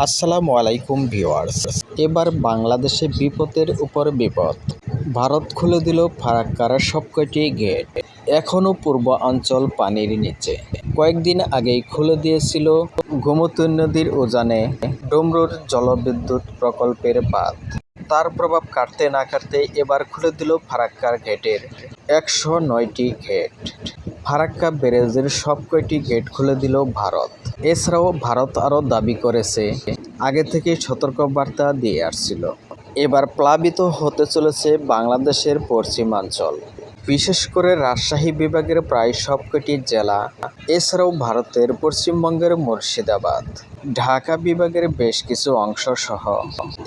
আসসালামু আলাইকুম ভিউয়ার্স। এবার বাংলাদেশে বিপদের উপর বিপদ। ভারত খুলে দিল ফারাক্কার সবকটি গেট। এখনও পূর্ব অঞ্চল পানির নিচে। কয়েকদিন আগেই খুলে দিয়েছিল গোমতী নদীর উজানে ডুমরুর জলবিদ্যুৎ প্রকল্পের বাঁধ। তার প্রভাব কাটতে না কাটতে এবার খুলে দিল ফারাক্কার গেটের একশো নয়টি গেট। ফারাক্কা ব্যারেজের সব কয়টি গেট খুলে দিল ভারত। এছাড়াও ভারত আরও দাবি করেছে, আগে থেকেই সতর্কবার্তা দিয়ে আসছিল। এবার প্লাবিত হতে চলেছে বাংলাদেশের পশ্চিমাঞ্চল। বিশেষ করে রাজশাহী বিভাগের প্রায় সবকটি জেলা, এছাড়াও ভারতের পশ্চিমবঙ্গের মুর্শিদাবাদ। ঢাকা বিভাগের বেশ কিছু অংশ সহ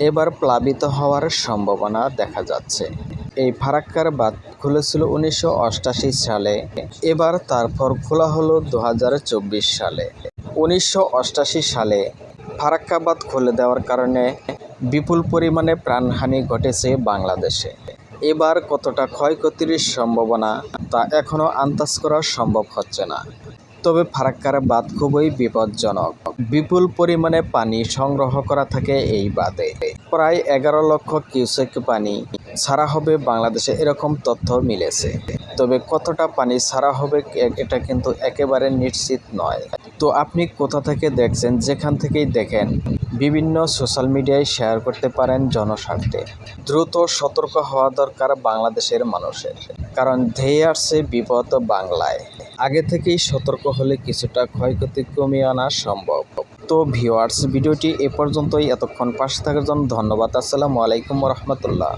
এবার প্লাবিত হওয়ার সম্ভাবনা দেখা যাচ্ছে। এই ফারাক্কার বাঁধ খুলেছিল উনিশশো সালে, এবার তারপর খোলা হলো দু হাজার চব্বিশ সালে। উনিশশো সালে ফারাক্কাবাদ খুলে দেওয়ার কারণে বিপুল পরিমাণে প্রাণহানি ঘটেছে বাংলাদেশে। এবার কতটা ক্ষয়ক্ষতির সম্ভাবনা তা এখনও আন্দাজ করা সম্ভব হচ্ছে না। তবে ফারাক্কার বাঁধ খুবই বিপজ্জনক। বিপুল পরিমাণে পানি সংগ্রহ করা থাকে এই বাঁধে। প্রায় এগারো লক্ষ কিউসেক পানি ছাড়া হবে বাংলাদেশে এরকম তথ্য মিলেছে। তবে কতটা পানি ছাড়া হবে এটা কিন্তু একেবারে নিশ্চিত নয়। তো আপনি কোথা থেকে দেখছেন? যেখান থেকেই দেখেন। বিভিন্ন সোশ্যাল মিডিয়ায় শেয়ার করতে পারেন জনস্বার্থে। দ্রুত সতর্ক হওয়া দরকার বাংলাদেশের মানুষের। কারণ ধেয়ে আসছে বিপদ বাংলায়। আগে থেকেই সতর্ক হলে কিছুটা ক্ষয়ক্ষতি কমিয়ে আনা সম্ভব। তো ভিওয়ার্স ভিডিওটি এ পর্যন্তই। এতক্ষণ পাশে থাকার জন্য ধন্যবাদ। আসসালামু আলাইকুম রহমতুল্লাহ।